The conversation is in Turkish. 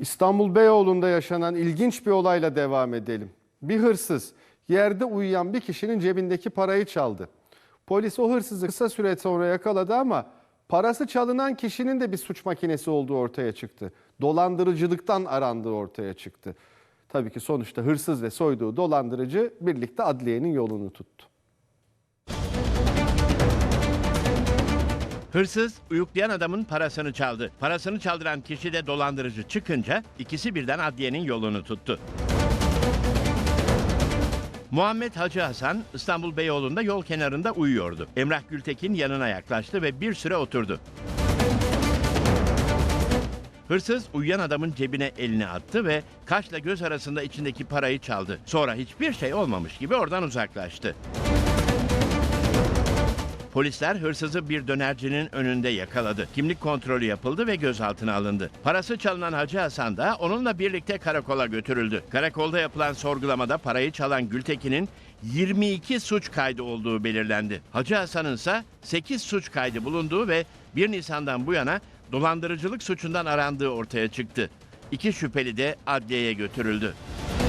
İstanbul Beyoğlu'nda yaşanan ilginç bir olayla devam edelim. Bir hırsız yerde uyuyan bir kişinin cebindeki parayı çaldı. Polis o hırsızı kısa süre sonra yakaladı ama parası çalınan kişinin de bir suç makinesi olduğu ortaya çıktı. Dolandırıcılıktan arandığı ortaya çıktı. Tabii ki sonuçta hırsız ve soyduğu dolandırıcı birlikte adliyenin yolunu tuttu. Hırsız uyuklayan adamın parasını çaldı. Parasını çaldıran kişi de dolandırıcı çıkınca ikisi birden adliyenin yolunu tuttu. Muhammed Hacı Hasan İstanbul Beyoğlu'nda yol kenarında uyuyordu. Emrah Gültekin yanına yaklaştı ve bir süre oturdu. Hırsız uyuyan adamın cebine elini attı ve kaşla göz arasında içindeki parayı çaldı. Sonra hiçbir şey olmamış gibi oradan uzaklaştı. Polisler hırsızı bir dönercinin önünde yakaladı. Kimlik kontrolü yapıldı ve gözaltına alındı. Parası çalınan Hacı Hasan da onunla birlikte karakola götürüldü. Karakolda yapılan sorgulamada parayı çalan Gültekin'in 22 suç kaydı olduğu belirlendi. Hacı Hasan'ın ise 8 suç kaydı bulunduğu ve 1 Nisan'dan bu yana dolandırıcılık suçundan arandığı ortaya çıktı. İki şüpheli de adliyeye götürüldü.